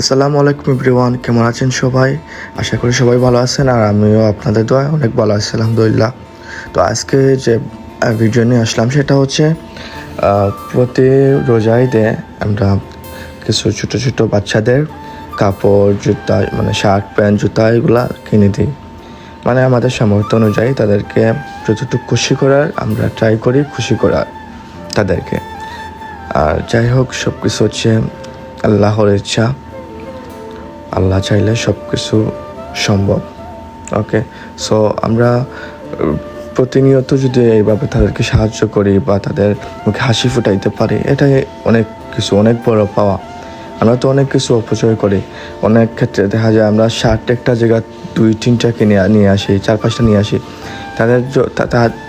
আসসালামু আলাইকুম এভরিওয়ান, কেমন আছেন সবাই? আশা করি সবাই ভালো আছেন আর আমিও আপনাদের দোয়ায় অনেক ভালো আছি, আলহামদুলিল্লাহ। তো আজকে যে ভিডিও নিয়ে আসলাম সেটা হচ্ছে প্রতি রোজা ঈদে আমরা কিছু ছোটো ছোটো বাচ্চাদের কাপড়, জুতা মানে শার্ট, প্যান্ট, জুতা এগুলা কিনে দিই। মানে আমাদের সামর্থ্য অনুযায়ী তাদেরকে যতটুকু খুশি করার আমরা ট্রাই করি খুশি করার তাদেরকে। আর যাই হোক সব কিছু হচ্ছে আল্লাহর ইচ্ছা। আল্লাহ চাইলে সব কিছু সম্ভব। ওকে সো আমরা প্রতিনিয়ত যদি এইভাবে তাদেরকে সাহায্য করি বা তাদের মুখে হাসি ফুটাইতে পারি, এটাই অনেক কিছু, অনেক বড় পাওয়া। আমরা তো অনেক কিছু অপচয় করি। অনেক ক্ষেত্রে দেখা যায় আমরা শার্ট একটা জায়গা দুই, তিনটা কিনে নিয়ে আসি, চার পাঁচটা নিয়ে আসি। তাদের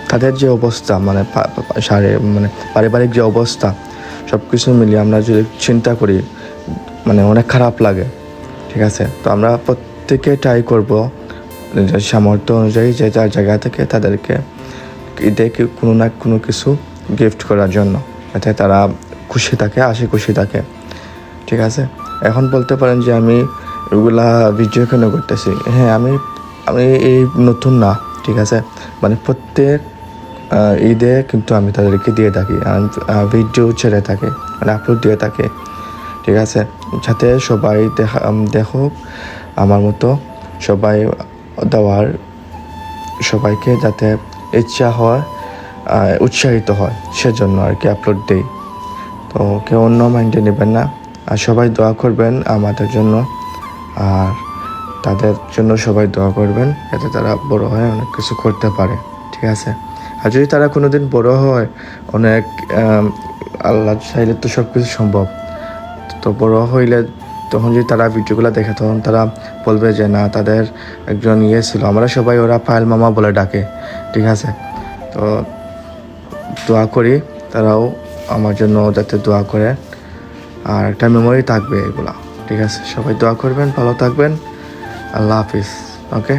তাদের যে অবস্থা মানে পা- মানে পারিবারিক যে অবস্থা সব কিছু মিলিয়ে আমরা যদি চিন্তা করি মানে অনেক খারাপ লাগে। ঠিক আছে? তো আমরা প্রত্যেকে ট্রাই করব নিজের সামর্থ্য অনুযায়ী যে যার জায়গা থেকে তাদেরকে ঈদে কোনো না কোনো কিছু গিফট করার জন্য। যাতে তারা খুশি থাকে, হাসি খুশি থাকে। ঠিক আছে? এখন বলতে পারেন যে আমি এগুলা ভিডিও কেন করতেছি? হ্যাঁ আমি আমি এই নতুন না, ঠিক আছে? মানে প্রত্যেক ঈদে কিন্তু আমি তাদেরকে দিয়ে থাকি। ভিডিও ছেড়ে থাকি মানে আপলোড দিয়ে থাকি। ঠিক আছে? যাতে সবাই দেখা দেখুক আমার মতো সবাই দেওয়ার সবাইকে যাতে ইচ্ছা হয় উৎসাহিত হয়, সেজন্য আর কি আপলোড দিই। তো কেউ অন্য মাইন্ডে নেবেন না। আর সবাই দোয়া করবেন আমাদের জন্য। আর তাদের জন্য সবাই দোয়া করবেন, যাতে তারা বড় হয়ে, অনেক কিছু করতে পারে। ঠিক আছে? আর যদি তারা কোনোদিন বড় হয়, অনেক আল্লাহ চাইলে তো সব কিছু সম্ভব। তো বড় হইলে তখন যদি তারা ভিডিওগুলো দেখে, তখন তারা বলবে যে, না, তাদের একজন ইয়ে ছিল। আমরা সবাই ওরা পায়েল মামা বলে ডাকে, ঠিক আছে? তো দোয়া করি তারাও আমার জন্য যাতে দোয়া করে। আর একটা মেমোরি থাকবে এগুলা, ঠিক আছে? সবাই দোয়া করবেন, ভালো থাকবেন। আল্লাহ হাফিজ ওকে